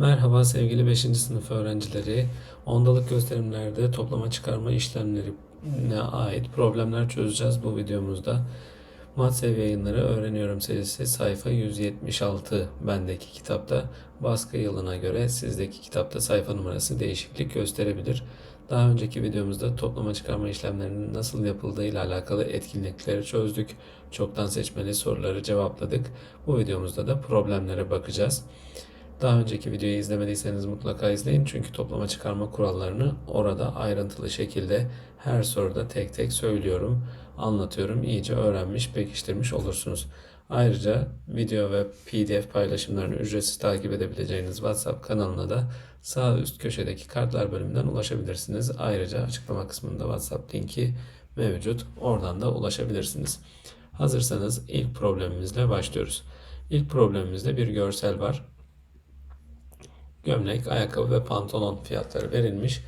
Merhaba sevgili 5. sınıf öğrencileri. Ondalık gösterimlerde toplama çıkarma işlemlerine ait problemler çözeceğiz bu videomuzda. Matsev Yayınları Öğreniyorum serisi sayfa 176 bendeki kitapta. Baskı yılına göre sizdeki kitapta sayfa numarası değişiklik gösterebilir. Daha önceki videomuzda toplama çıkarma işlemlerinin nasıl yapıldığı ile alakalı etkinlikleri çözdük. Çoktan seçmeli soruları cevapladık. Bu videomuzda da problemlere bakacağız. Daha önceki videoyu izlemediyseniz mutlaka izleyin çünkü toplama çıkarma kurallarını orada ayrıntılı şekilde her soruda tek tek söylüyorum, anlatıyorum, iyice öğrenmiş, pekiştirmiş olursunuz. Ayrıca video ve PDF paylaşımlarını ücretsiz takip edebileceğiniz WhatsApp kanalına da sağ üst köşedeki kartlar bölümünden ulaşabilirsiniz. Ayrıca açıklama kısmında WhatsApp linki mevcut. Oradan da ulaşabilirsiniz. Hazırsanız ilk problemimizle başlıyoruz. İlk problemimizde bir görsel var gömlek, ayakkabı ve pantolon fiyatları verilmiş.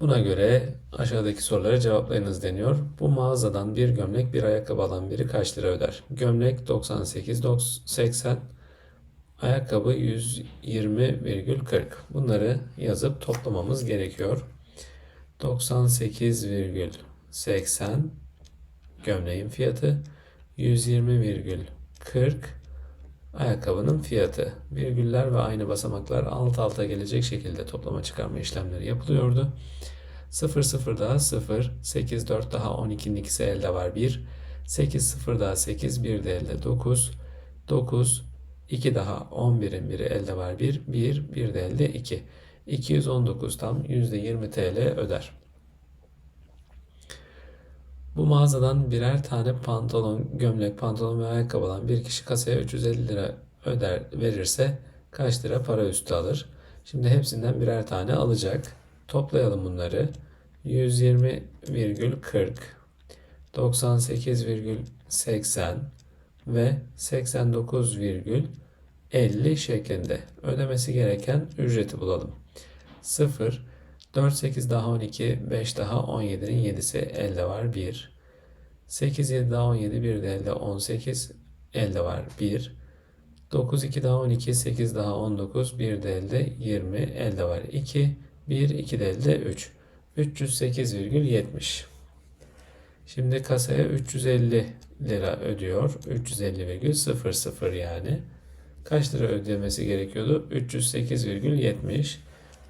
Buna göre aşağıdaki soruları cevaplayınız deniyor. Bu mağazadan bir gömlek, bir ayakkabı alan biri kaç lira öder? Gömlek 98,80, ayakkabı 120,40. Bunları yazıp toplamamız gerekiyor. 98,80 gömleğin fiyatı, 120,40 ayakkabının fiyatı. Virgüller ve aynı basamaklar alt alta gelecek şekilde toplama çıkarma işlemleri yapılıyordu. 0 0 daha 0, 8 4 daha 12'nin ikisi elde var 1, 8 0 daha 8, 1 de elde 9, 9, 2 daha 11'in biri elde var 1, 1, 1 de elde 2. 219 tam %20 TL öder. Bu mağazadan birer tane pantolon, gömlek, pantolon ve ayakkabı alan bir kişi kasaya 350 lira öder verirse kaç lira para üstü alır? Şimdi hepsinden birer tane alacak. Toplayalım bunları. 120,40 98,80 ve 89,50 şeklinde ödemesi gereken ücreti bulalım. 0 4, 8 daha 12, 5 daha 17'nin 7'si elde var 1. 8, 7 daha 17, 1 de elde 18, elde var 1. 9, 2 daha 12, 8 daha 19, 1 de elde 20, elde var 2. 1, 2 de elde 3. 308,70. Şimdi kasaya 350 lira ödüyor. 350,00 yani. Kaç lira ödemesi gerekiyordu? 308,70.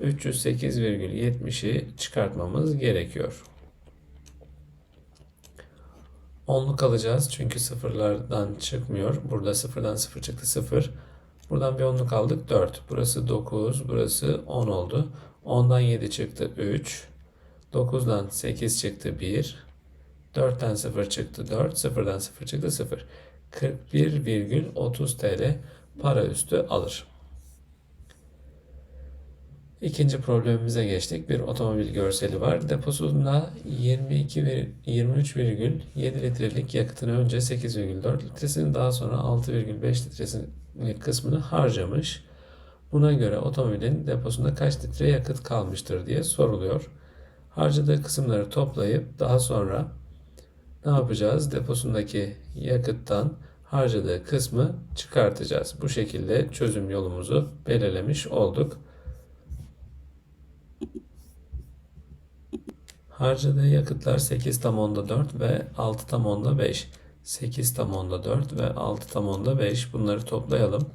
308,70'i çıkartmamız gerekiyor. Onluk alacağız çünkü sıfırlardan çıkmıyor. Burada sıfırdan sıfır çıktı sıfır. Buradan bir onluk aldık 4. Burası 9, burası 10 oldu. 10'dan 7 çıktı 3. 9'dan 8 çıktı 1. 4'ten 0 çıktı 4. 0'dan 0 çıktı 0. 41,30 TL para üstü alır. İkinci problemimize geçtik. Bir otomobil görseli var. Deposunda 22 ve 23,7 litrelik yakıtını önce 8,4 litresini daha sonra 6,5 litresini kısmını harcamış. Buna göre otomobilin deposunda kaç litre yakıt kalmıştır diye soruluyor. Harcadığı kısımları toplayıp daha sonra ne yapacağız? Deposundaki yakıttan harcadığı kısmı çıkartacağız. Bu şekilde çözüm yolumuzu belirlemiş olduk. Harcadığı yakıtlar 8 tam onda 4 ve 6 tam onda 5. 8 tam onda 4 ve 6 tam onda 5. Bunları toplayalım.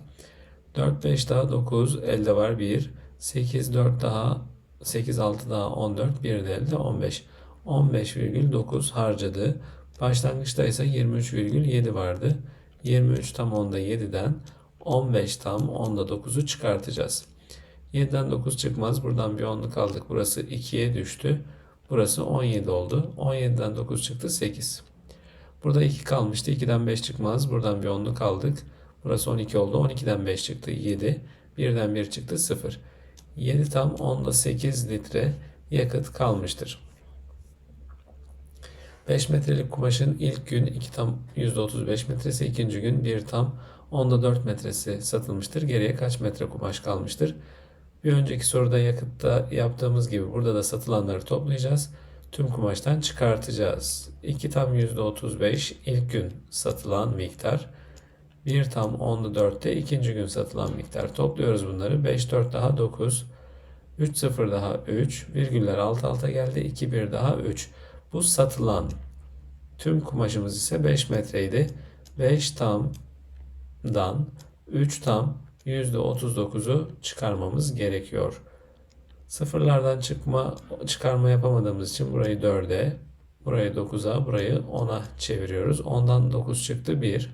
4 5 daha 9 elde var 1. 8 4 daha 8 6 daha 14 1 de elde 15. 15,9 harcadı. Başlangıçta ise 23,7 vardı. 23 tam onda 7'den 15 tam onda 9'u çıkartacağız. 7'den 9 çıkmaz. Buradan bir onluk aldık. Burası 2'ye düştü. Burası 17 oldu. 17'den 9 çıktı 8. Burada 2 kalmıştı. 2'den 5 çıkmaz. Buradan bir onluk aldık. Burası 12 oldu. 12'den 5 çıktı 7. 1'den 1 çıktı 0. 7 tam 10'da 8 litre yakıt kalmıştır. 5 metrelik kumaşın ilk gün 2 tam %35 metresi, ikinci gün 1 tam 10'da 4 metresi satılmıştır. Geriye kaç metre kumaş kalmıştır? Bir önceki soruda yakıtta yaptığımız gibi burada da satılanları toplayacağız. Tüm kumaştan çıkartacağız. 2 tam %35 ilk gün satılan miktar. 1 tam 10'da 4'te ikinci gün satılan miktar. Topluyoruz bunları. 5 4 daha 9. 3 0 daha 3. Virgüller alt alta geldi. 2 1 daha 3. Bu satılan tüm kumaşımız ise 5 metreydi. 5 tamdan 3 tam %39'u çıkarmamız gerekiyor. Sıfırlardan çıkma çıkarma yapamadığımız için burayı 4'e, burayı 9'a, burayı 10'a çeviriyoruz. 10'dan 9 çıktı 1.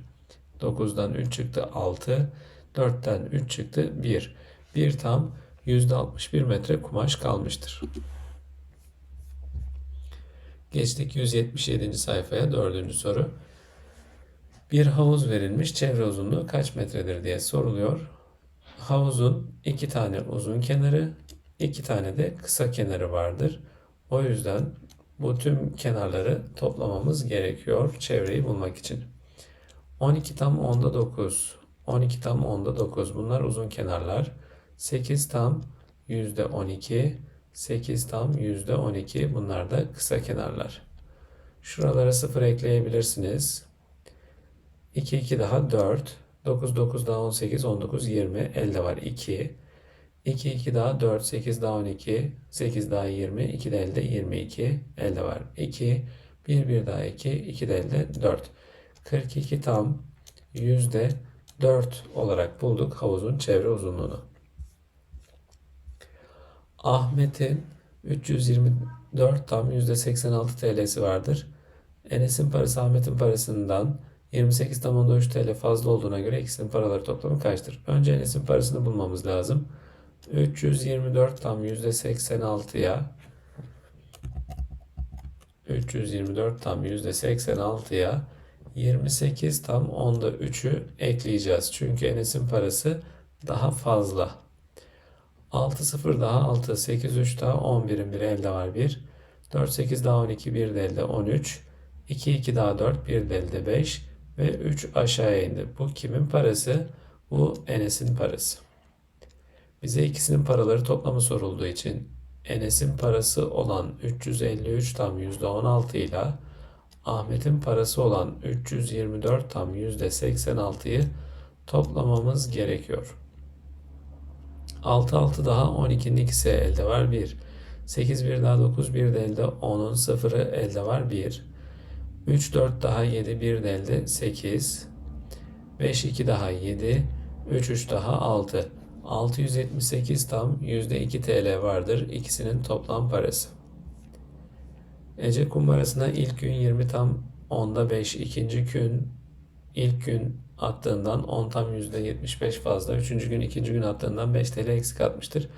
9'dan 3 çıktı 6. 4'ten 3 çıktı 1. 1 tam %61 metre kumaş kalmıştır. Geçtik 177. sayfaya dördüncü soru. Bir havuz verilmiş çevre uzunluğu kaç metredir diye soruluyor. Havuzun iki tane uzun kenarı, iki tane de kısa kenarı vardır. O yüzden bu tüm kenarları toplamamız gerekiyor çevreyi bulmak için. 12 tam 10'da 9, 12 tam 10'da 9 bunlar uzun kenarlar. 8 tam yüzde 12, 8 tam yüzde 12 bunlar da kısa kenarlar. Şuralara 0 ekleyebilirsiniz. 2 2 daha 4, 9 9 daha 18, 19 20 elde var 2. 2 2 daha 4, 8 daha 12, 8 daha 20, 2 de elde 22 elde var 2. 1 1 daha 2, 2 de elde 4. 42 tam yüzde 4 olarak bulduk havuzun çevre uzunluğunu. Ahmet'in 324 tam %86 TL'si vardır. Enes'in parası Ahmet'in parasından 28 tam onda 3 TL fazla olduğuna göre ikisinin paraları toplamı kaçtır? Önce Enes'in parasını bulmamız lazım. 324 tam %86'ya 324 tam %86'ya 28 tam onda 3'ü ekleyeceğiz. Çünkü Enes'in parası daha fazla. 6 0 daha 6 8 3 daha 11'in bir elde var 1. 4 8 daha 12 1 de elde 13. 2 2 daha 4 1 de elde 5 ve 3 aşağıya indi. Bu kimin parası? Bu Enes'in parası. Bize ikisinin paraları toplamı sorulduğu için Enes'in parası olan 353 tam %16 ile Ahmet'in parası olan 324 tam %86'yı toplamamız gerekiyor. 6 6 daha 12'nin ikisi elde var 1. 8 1 daha 9 1 de elde 10'un sıfırı elde var 1. 3 4 daha 7 1 de elde 8. 5 2 daha 7. 3 3 daha 6. 678 tam %2 TL vardır ikisinin toplam parası. Ece kumbarasına ilk gün 20 tam onda 5, ikinci gün ilk gün attığından 10 tam %75 fazla, üçüncü gün ikinci gün attığından 5 TL eksik atmıştır.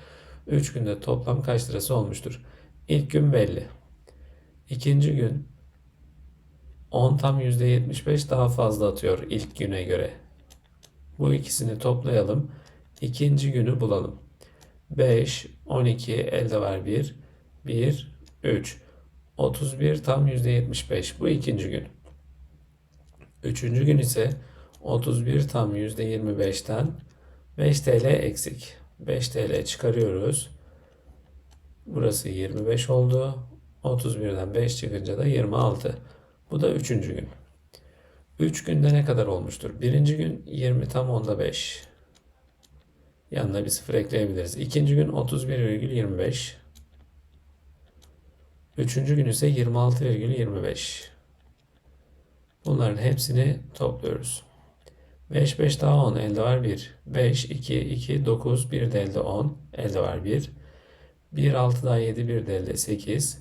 3 günde toplam kaç lirası olmuştur? İlk gün belli. İkinci gün 10 tam %75 daha fazla atıyor ilk güne göre. Bu ikisini toplayalım. İkinci günü bulalım. 5, 12, elde var 1, 1, 3. 31 tam %75. Bu ikinci gün. Üçüncü gün ise 31 tam %25'ten 5 TL eksik. 5 TL çıkarıyoruz. Burası 25 oldu. 31'den 5 çıkınca da 26. Bu da üçüncü gün. 3 günde ne kadar olmuştur? Birinci gün 20 tam onda 5. Yanına bir sıfır ekleyebiliriz. İkinci gün 31,25. Üçüncü gün ise 26,25. Bunların hepsini topluyoruz. 5 5 daha 10 elde var 1. 5 2 2 9 1 de elde 10 elde var 1. 1 6 daha 7 1 de elde 8.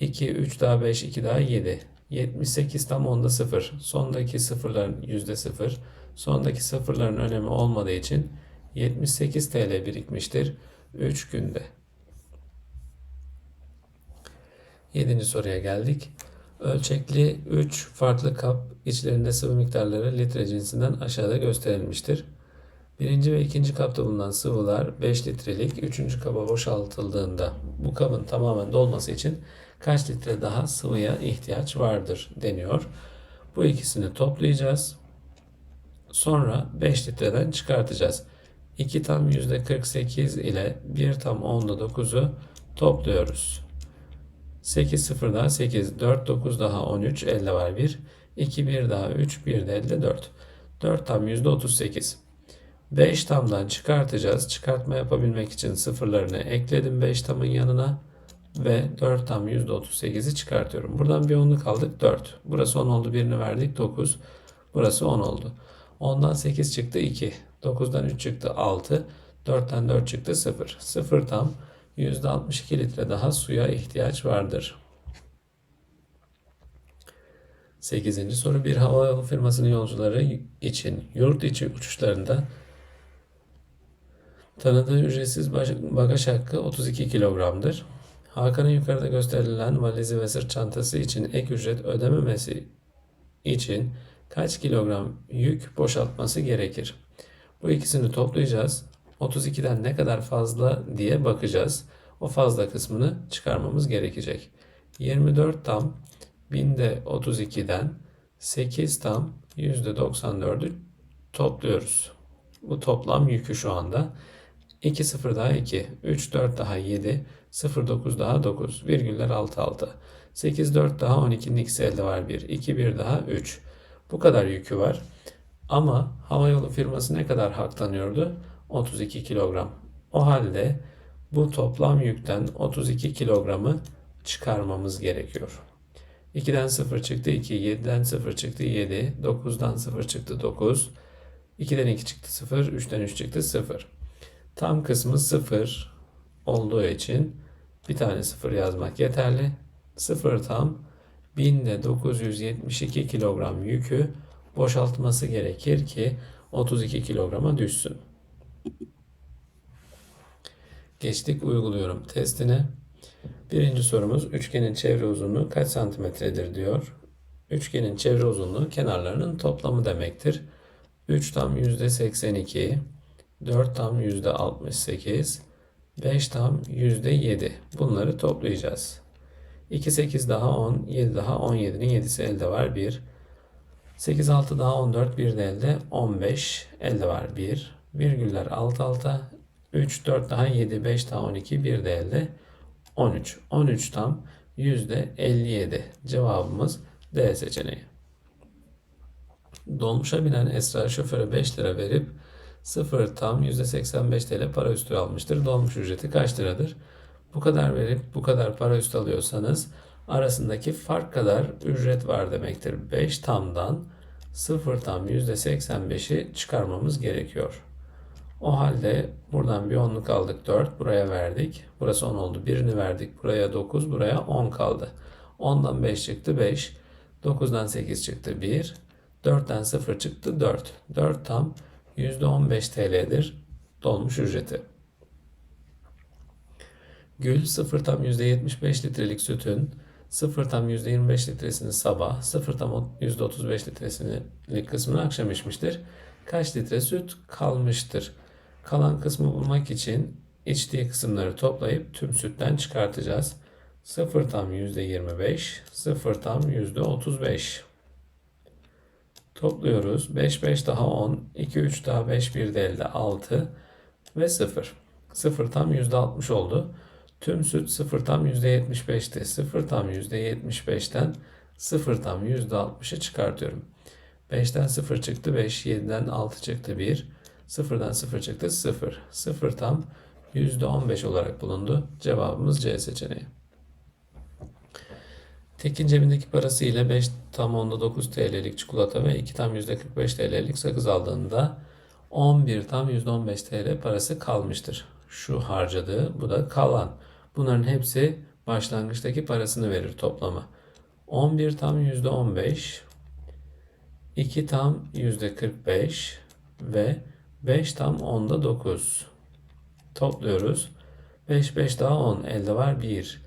2 3 daha 5 2 daha 7. 78 tam onda 0. Sondaki sıfırların yüzde 0. Sondaki sıfırların önemi olmadığı için 78 TL birikmiştir 3 günde. 7. soruya geldik. Ölçekli 3 farklı kap içlerinde sıvı miktarları litre cinsinden aşağıda gösterilmiştir. Birinci ve ikinci kapta bulunan sıvılar 5 litrelik, üçüncü kaba boşaltıldığında bu kabın tamamen dolması için kaç litre daha sıvıya ihtiyaç vardır deniyor. Bu ikisini toplayacağız. Sonra 5 litreden çıkartacağız. 2 tam %48 ile 1 tam %9'u topluyoruz. 8 0 daha 8, 4 9 daha 13, elde var 1. 2 1 daha 3, 1 de elde 4. 4 tam %38. 5 tamdan çıkartacağız. Çıkartma yapabilmek için sıfırlarını ekledim 5 tamın yanına ve 4 tam %38'i çıkartıyorum. Buradan bir onluk aldık 4. Burası 10 oldu birini verdik 9. Burası 10 oldu. 10'dan 8 çıktı 2. 9'dan 3 çıktı 6. 4'ten 4 çıktı 0. 0 tam %62 litre daha suya ihtiyaç vardır. 8. soru bir havayolu firmasının yolcuları için yurt içi uçuşlarında tanıdığı ücretsiz bagaj hakkı 32 kilogramdır. Hakan'ın yukarıda gösterilen valizi ve sırt çantası için ek ücret ödememesi için kaç kilogram yük boşaltması gerekir? Bu ikisini toplayacağız. 32'den ne kadar fazla diye bakacağız. O fazla kısmını çıkarmamız gerekecek. 24 tam binde 32'den 8 tam %94'ü topluyoruz. Bu toplam yükü şu anda. 2 0 daha 2, 3 4 daha 7, 0 9 daha 9, virgüller alt alta. 8 4 daha 12'nin ikisi elde var 1, 2 1 daha 3. Bu kadar yükü var. Ama havayolu firması ne kadar haklanıyordu? 32 kilogram. O halde bu toplam yükten 32 kilogramı çıkarmamız gerekiyor. 2'den 0 çıktı 2, 7'den 0 çıktı 7, 9'dan 0 çıktı 9, 2'den 2 çıktı 0, 3'ten 3 çıktı 0. Tam kısmı 0 olduğu için bir tane 0 yazmak yeterli. 0 tam 1972 kilogram yükü boşaltması gerekir ki 32 kilograma düşsün. Geçtik uyguluyorum testine. Birinci sorumuz üçgenin çevre uzunluğu kaç santimetredir diyor. Üçgenin çevre uzunluğu kenarlarının toplamı demektir. 3 tam %82, 4 tam %68, 5 tam %7. Bunları toplayacağız. 2, 8 daha 10, 7 daha 17'nin 7'si elde var 1. 8, 6 daha 14, 1 de elde 15, elde var 1. Virgüller alt alta, 3, 4 daha 7, 5 daha 12, 1 de elde 13. 13 tam %57. Cevabımız D seçeneği. Dolmuşa binen Esra şoföre 5 lira verip 0 tam %85 TL para üstü almıştır. Dolmuş ücreti kaç liradır? Bu kadar verip bu kadar para üstü alıyorsanız arasındaki fark kadar ücret var demektir. 5 tamdan 0 tam %85'i çıkarmamız gerekiyor. O halde buradan bir onluk aldık 4. Buraya verdik. Burası 10 oldu. Birini verdik. Buraya 9. Buraya 10 kaldı. 10'dan 5 çıktı 5. 9'dan 8 çıktı 1. 4'ten 0 çıktı 4. 4 tam %15 TL'dir dolmuş ücreti. Gül 0 tam %75 litrelik sütün 0 tam %25 litresini sabah, 0 tam %35 litresini kısmını akşam içmiştir. Kaç litre süt kalmıştır? Kalan kısmı bulmak için içtiği kısımları toplayıp tüm sütten çıkartacağız. 0 tam %25, 0 tam %35. Topluyoruz. 5 5 daha 10, 2 3 daha 5 1 de elde 6 ve 0. 0 tam %60 oldu. Tüm süt 0 tam %75'ti. 0 tam %75'ten 0 tam %60'ı çıkartıyorum. 5'ten 0 çıktı 5, 7'den 6 çıktı 1. 0'dan 0 çıktı 0. 0 tam %15 olarak bulundu. Cevabımız C seçeneği. Tekin cebindeki parası ile 5 tam onda 9 TL'lik çikolata ve 2 tam %45 TL'lik sakız aldığında 11 tam %15 TL parası kalmıştır. Şu harcadığı, bu da kalan. Bunların hepsi başlangıçtaki parasını verir toplama. 11 tam %15, 2 tam %45 ve 5 tam 10'da 9. Topluyoruz. 5 5 daha 10 elde var 1.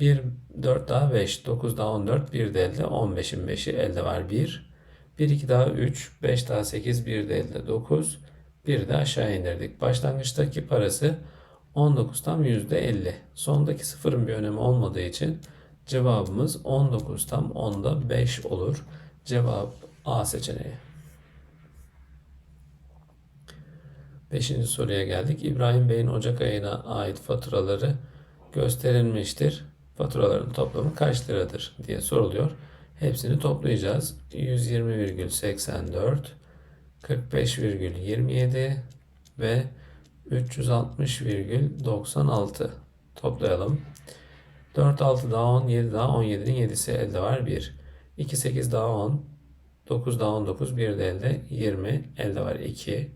1 4 daha 5 9 daha 14 1 de elde 15'in 5'i elde var 1. 1 2 daha 3 5 daha 8 1 de elde 9. 1 de aşağı indirdik. Başlangıçtaki parası 19 tam %50. Sondaki sıfırın bir önemi olmadığı için cevabımız 19 tam 10'da 5 olur. Cevap A seçeneği. Beşinci soruya geldik. İbrahim Bey'in Ocak ayına ait faturaları gösterilmiştir. Faturaların toplamı kaç liradır diye soruluyor. Hepsini toplayacağız. 120,84 45,27 ve 360,96 toplayalım. 4 6 daha 10 7 daha 17'nin 7'si elde var 1. 2 8 daha 10 9 daha 19 1 de elde 20 elde var 2.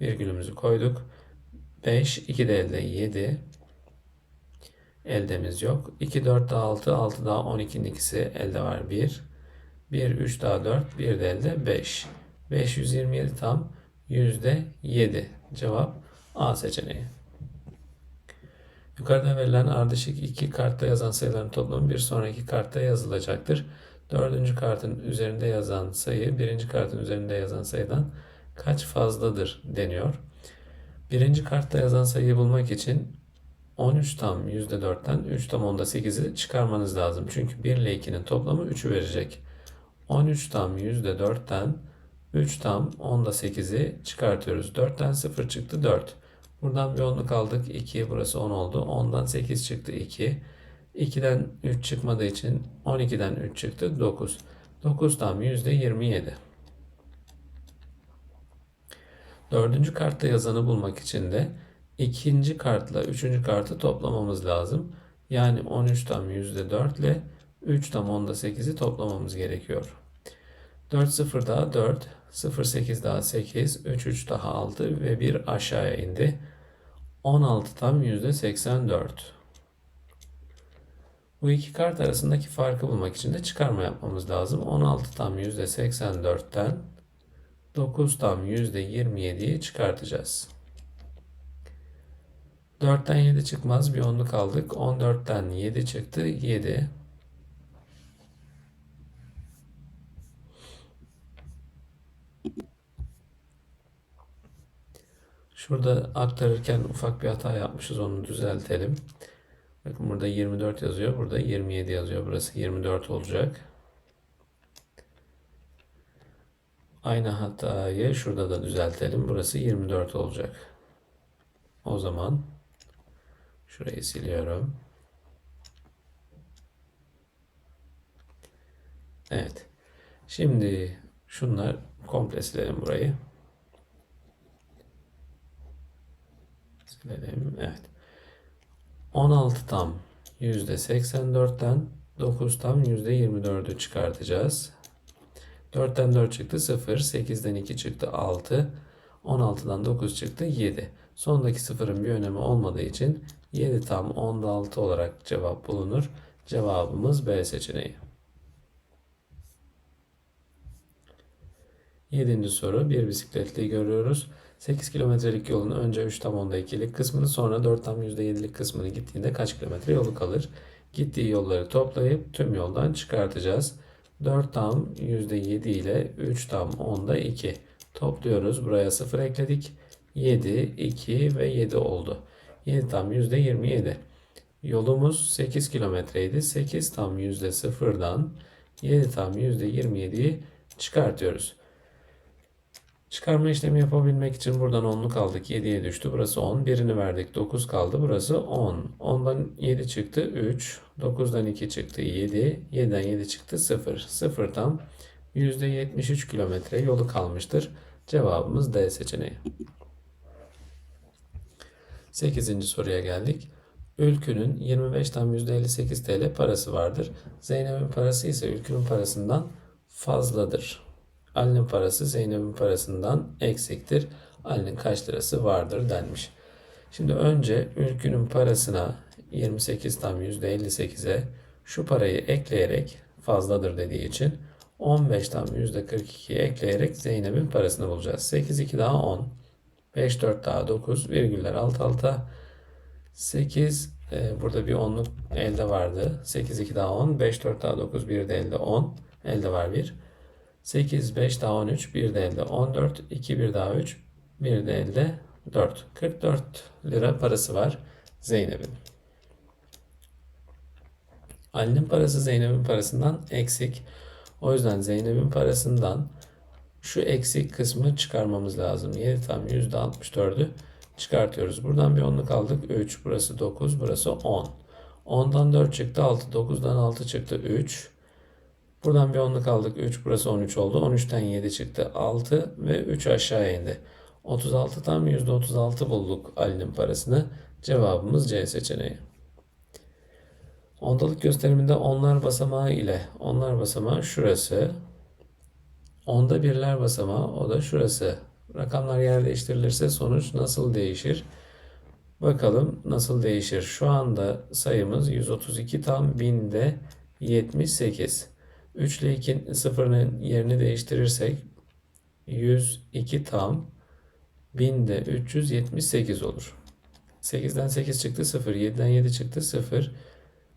Virgülümüzü koyduk. 5 2 de elde 7. Eldemiz yok. 2 4 daha 6 6 daha 12'nin ikisi elde var 1. 1 3 daha 4 1 de elde 5. 527 tam %7. Cevap A seçeneği. Yukarıda verilen ardışık iki kartta yazan sayıların toplamı bir sonraki kartta yazılacaktır. Dördüncü kartın üzerinde yazan sayı birinci kartın üzerinde yazan sayıdan kaç fazladır deniyor. Birinci kartta yazan sayıyı bulmak için 13 tam %4'ten 3 tam onda 8'i çıkarmanız lazım. Çünkü 1 ile 2'nin toplamı 3'ü verecek. 13 tam %4'ten 3 tam onda 8'i çıkartıyoruz. 4'ten 0 çıktı 4. Buradan bir onluk aldık. 2 burası 10 oldu. 10'dan 8 çıktı 2. 2'den 3 çıkmadığı için 12'den 3 çıktı 9. 9 tam %27. Dördüncü kartta yazanı bulmak için de ikinci kartla üçüncü kartı toplamamız lazım. Yani 13 tam %4 ile 3 tam onda 8'i toplamamız gerekiyor. 4 0 daha 4, 0 8 daha 8, 3 3 daha 6 ve 1 aşağıya indi. 16 tam %84. Bu iki kart arasındaki farkı bulmak için de çıkarma yapmamız lazım. 16 tam %84'ten 9 tam %27'yi çıkartacağız. 4'ten 7 çıkmaz. Bir onluk aldık. 14'ten 7 çıktı. 7. Şurada aktarırken ufak bir hata yapmışız. Onu düzeltelim. Bakın burada 24 yazıyor. Burada 27 yazıyor. Burası 24 olacak. Aynı hatayı şurada da düzeltelim. Burası 24 olacak. O zaman şurayı siliyorum. Evet. Şimdi şunlar komple silelim burayı. Silelim. Evet. 16 tam %84'ten 9 tam %24'ü çıkartacağız. 4'ten 4 çıktı 0, 8'den 2 çıktı 6, 16'dan 9 çıktı 7. Sondaki sıfırın bir önemi olmadığı için 7 tam 10'da 6 olarak cevap bulunur. Cevabımız B seçeneği. Yedinci soru bir bisikletli görüyoruz. 8 kilometrelik yolun önce 3 tam onda 2'lik kısmını sonra 4 tam %7'lik kısmını gittiğinde kaç kilometre yolu kalır? Gittiği yolları toplayıp tüm yoldan çıkartacağız. 4 tam %7 ile 3 tam onda 2 topluyoruz. Buraya 0 ekledik. 7, 2 ve 7 oldu. 7 tam %27. Yolumuz 8 kilometreydi. 8 tam %0'dan 7 tam %27'yi çıkartıyoruz. Çıkarma işlemi yapabilmek için buradan 10'luk aldık. 7'ye düştü. Burası 10. Birini verdik. 9 kaldı. Burası 10. 10'dan 7 çıktı. 3. 9'dan 2 çıktı. 7. 7'den 7 çıktı. 0. 0 tam %73 kilometre yolu kalmıştır. Cevabımız D seçeneği. 8. soruya geldik. Ülkünün 25 tam %58 TL parası vardır. Zeynep'in parası ise Ülkünün parasından fazladır. Ali'nin parası Zeynep'in parasından eksiktir. Ali'nin kaç lirası vardır denmiş. Şimdi önce Ülkü'nün parasına 28 tam %58'e şu parayı ekleyerek fazladır dediği için 15 tam %42'ye ekleyerek Zeynep'in parasını bulacağız. 8 2 daha 10. 5 4 daha 9 virgüller alt alta. 8 e, burada bir 10'luk elde vardı. 8 2 daha 10. 5 4 daha 9 bir de elde 10. Elde var 1. 8, 5 daha 13, 1 de elde 14, 2, 1 daha 3, 1 de elde 4. 44 lira parası var Zeynep'in. Ali'nin parası Zeynep'in parasından eksik. O yüzden Zeynep'in parasından şu eksik kısmı çıkarmamız lazım. 7 tam %64'ü çıkartıyoruz. Buradan bir onluk aldık. 3, burası 9, burası 10. 10'dan 4 çıktı 6, 9'dan 6 çıktı 3. Buradan bir onluk aldık. 3 burası 13 oldu. 13'ten 7 çıktı. 6 ve 3 aşağı indi. 36 tam %36 bulduk Ali'nin parasını. Cevabımız C seçeneği. Ondalık gösteriminde onlar basamağı ile onlar basamağı şurası. Onda birler basamağı o da şurası. Rakamlar yer değiştirilirse sonuç nasıl değişir? Bakalım nasıl değişir. Şu anda sayımız 132 tam binde 78. 3 ile 2 sıfırın yerini değiştirirsek 102 tam binde 378 olur. 8'den 8 çıktı 0. 7'den 7 çıktı 0.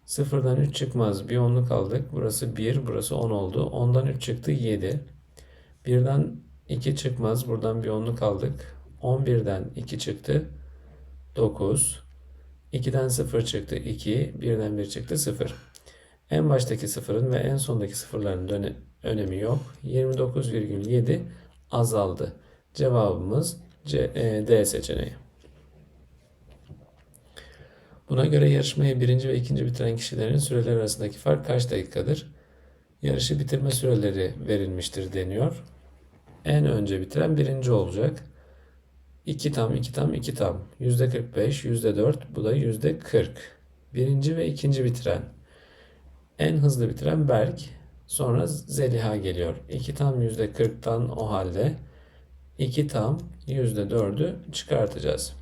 0'dan 3 çıkmaz. Bir onluk aldık. Burası 1, burası 10 oldu. 10'dan 3 çıktı 7. 1'den 2 çıkmaz. Buradan bir onluk aldık. 11'den 2 çıktı 9. 2'den 0 çıktı 2. 1'den 1 çıktı 0. En baştaki sıfırın ve en sondaki sıfırların önemi yok. 29,7 azaldı. Cevabımız C, e, D seçeneği. Buna göre yarışmayı birinci ve ikinci bitiren kişilerin süreleri arasındaki fark kaç dakikadır? Yarışı bitirme süreleri verilmiştir deniyor. En önce bitiren birinci olacak. 2 tam, 2 tam, 2 tam. Yüzde 45, yüzde 4, bu da yüzde 40. Birinci ve ikinci bitiren. En hızlı bitiren Berk. Sonra Zeliha geliyor. 2 tam yüzde 40'tan o halde 2 tam yüzde 4'ü çıkartacağız.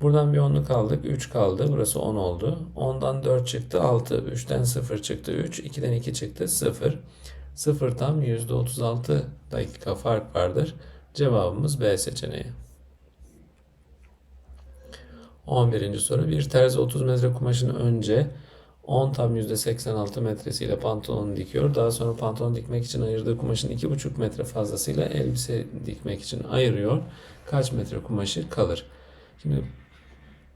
Buradan bir onluk aldık. 3 kaldı. Burası 10 oldu. 10'dan 4 çıktı 6. 3'ten 0 çıktı 3. 2'den 2 çıktı 0. 0 tam %36 dakika fark vardır. Cevabımız B seçeneği. 11. soru. Bir terzi 30 metre kumaşını önce 10 tam %86 metresiyle pantolonu dikiyor. Daha sonra pantolon dikmek için ayırdığı kumaşın 2,5 metre fazlasıyla elbise dikmek için ayırıyor. Kaç metre kumaşı kalır? Şimdi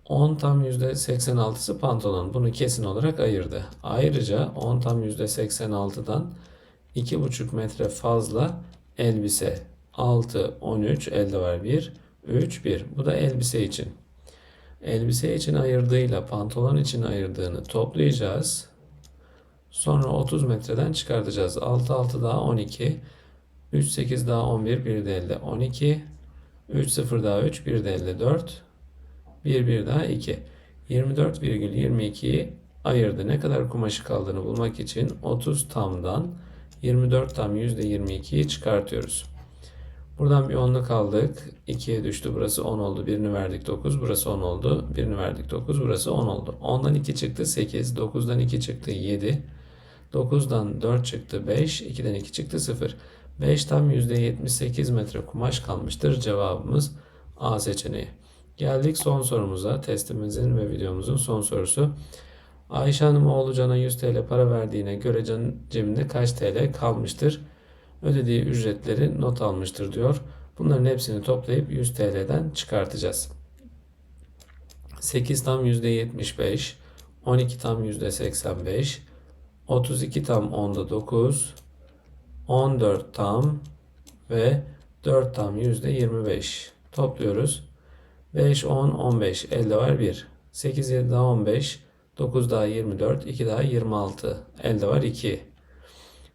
10 tam %86'sı pantolon. Bunu kesin olarak ayırdı. Ayrıca 10 tam %86'dan 2,5 metre fazla elbise. 6, 13, elde var 1, 3, 1. Bu da elbise için. Elbise için ayırdığıyla pantolon için ayırdığını toplayacağız. Sonra 30 metreden çıkartacağız. 6, 6 daha 12. 3, 8 daha 11, 1 de elde 12. 3, 0 daha 3, 1 de elde 4. 1, 1 daha 2. 24,22'yi ayırdı. Ne kadar kumaşı kaldığını bulmak için 30 tamdan 24 tam %22'yi çıkartıyoruz. Buradan bir onluk aldık. 2'ye düştü. Burası 10 oldu. Birini verdik 9. Burası 10 oldu. Birini verdik 9. Burası 10 oldu. 10'dan 2 çıktı 8. 9'dan 2 çıktı 7. 9'dan 4 çıktı 5. 2'den 2 çıktı 0. 5 tam %78 metre kumaş kalmıştır. Cevabımız A seçeneği. Geldik son sorumuza. Testimizin ve videomuzun son sorusu. Ayşe Hanım oğlu Can'a 100 TL para verdiğine göre Can'ın cebinde kaç TL kalmıştır? Ödediği ücretleri not almıştır diyor. Bunların hepsini toplayıp 100 TL'den çıkartacağız. 8 tam %75, 12 tam %85, 32 tam onda 9, 14 tam ve 4 tam %25 topluyoruz. 5, 10, 15, elde var 1. 8, 7 daha 15, 9 daha 24, 2 daha 26, elde var 2.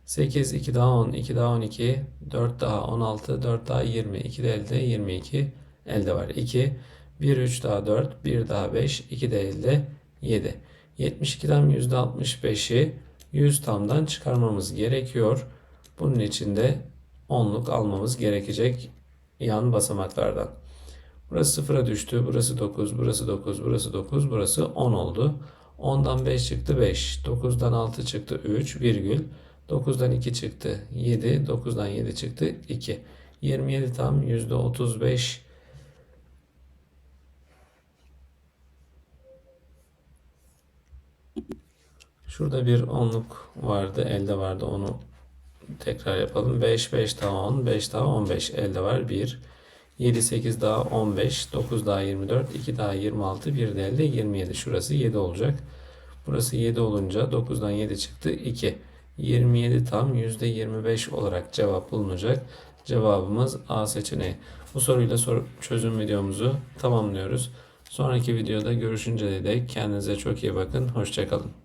8, 2 daha 10, 2 daha 12, 4 daha 16, 4 daha 20, 2 de elde 22, elde var 2. 1, 3 daha 4, 1 daha 5, 2 de elde 7. 72'den %65'i 100 tamdan çıkarmamız gerekiyor. Bunun için de onluk almamız gerekecek yan basamaklardan. Burası 0'a düştü. Burası 9, burası 9, burası 9, burası 10 oldu. 10'dan 5 çıktı 5. 9'dan 6 çıktı 3 virgül. 9'dan 2 çıktı 7. 9'dan 7 çıktı 2. 27 tam %35 Şurada bir onluk vardı. Elde vardı. Onu tekrar yapalım. 5, 5 daha 10, 5 daha 15. Elde var 1. 7, 8 daha 15, 9 daha 24, 2 daha 26, 1 de elde 27. Şurası 7 olacak. Burası 7 olunca 9'dan 7 çıktı 2. 27 tam %25 olarak cevap bulunacak. Cevabımız A seçeneği. Bu soruyla soru çözüm videomuzu tamamlıyoruz. Sonraki videoda görüşünceye dek kendinize çok iyi bakın. Hoşçakalın.